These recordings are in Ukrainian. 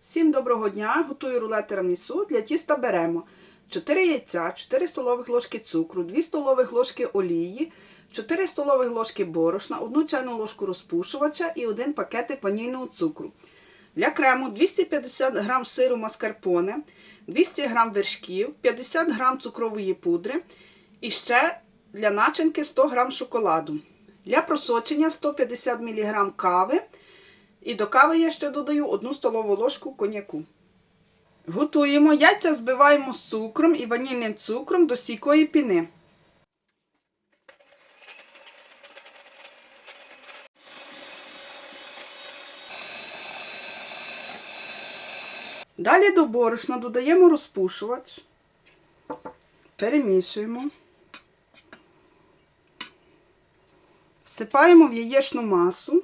Всім доброго дня! Готую рулет тирамісу. Для тіста беремо 4 яйця, 4 столових ложки цукру, 2 столових ложки олії, 4 столових ложки борошна, 1 чайну ложку розпушувача і 1 пакетик ванільного цукру. Для крему 250 г сиру маскарпоне, 200 г вершків, 50 г цукрової пудри і ще для начинки 100 г шоколаду. Для просочення 150 мг кави. І до кави я ще додаю 1 столову ложку коньяку. Готуємо яйця збиваємо з цукром і ванільним цукром до стійкої піни. Далі до борошна додаємо розпушувач, перемішуємо, всипаємо в яєчну масу.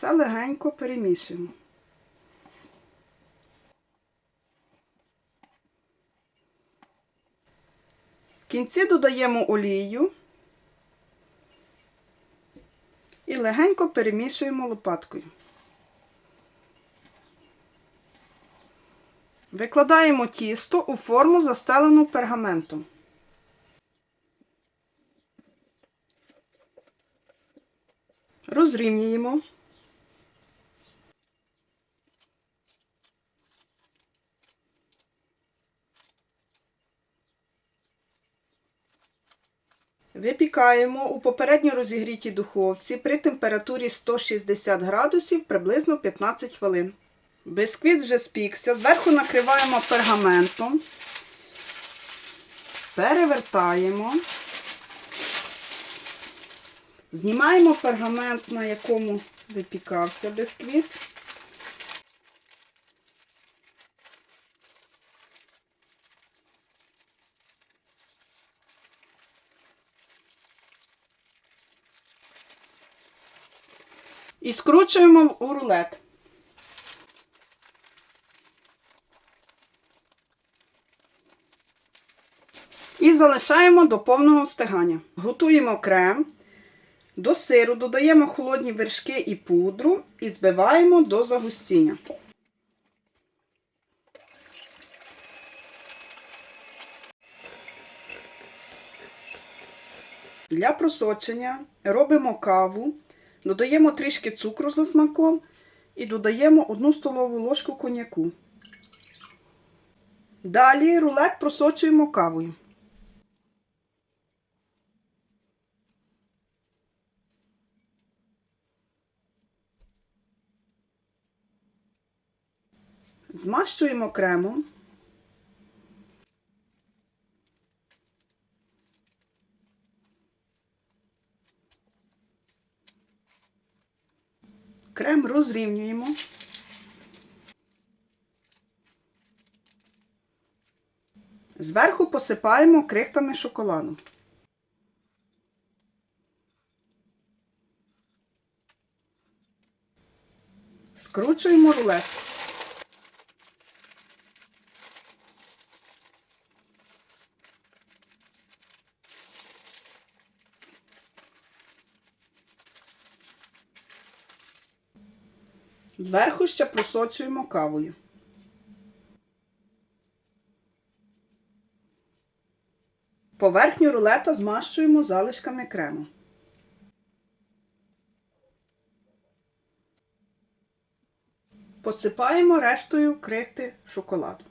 Все легенько перемішуємо. В кінці додаємо олію і легенько перемішуємо лопаткою. Викладаємо тісто у форму, застелену пергаментом. Розрівнюємо. Випікаємо у попередньо розігрітій духовці при температурі 160 градусів приблизно 15 хвилин. Бисквіт вже спікся. Зверху накриваємо пергаментом, перевертаємо, знімаємо пергамент, на якому випікався бисквіт. І скручуємо у рулет. І залишаємо до повного стигання. Готуємо крем. До сиру додаємо холодні вершки і пудру і збиваємо до загустіння. Для просочення робимо каву, додаємо трішки цукру за смаком і додаємо 1 столову ложку коньяку. Далі рулет просочуємо кавою. Змащуємо кремом. Крем розрівнюємо. Зверху посипаємо крихтами шоколаду. Скручуємо рулет. Зверху ще просочуємо кавою. Поверхню рулета змащуємо залишками крему. Посипаємо рештою крихти шоколаду.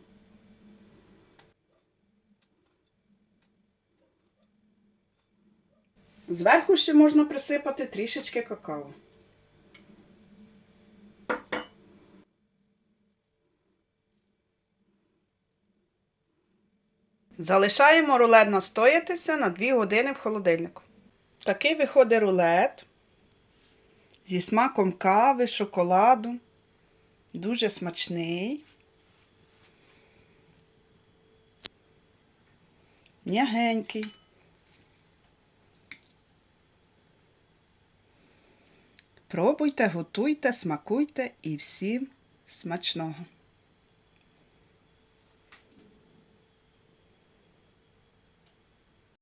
Зверху ще можна присипати трішечки какао. Залишаємо рулет настоятися на 2 години в холодильнику. Такий виходить рулет зі смаком кави, шоколаду. Дуже смачний. М'ягенький. Пробуйте, готуйте, смакуйте і всім смачного!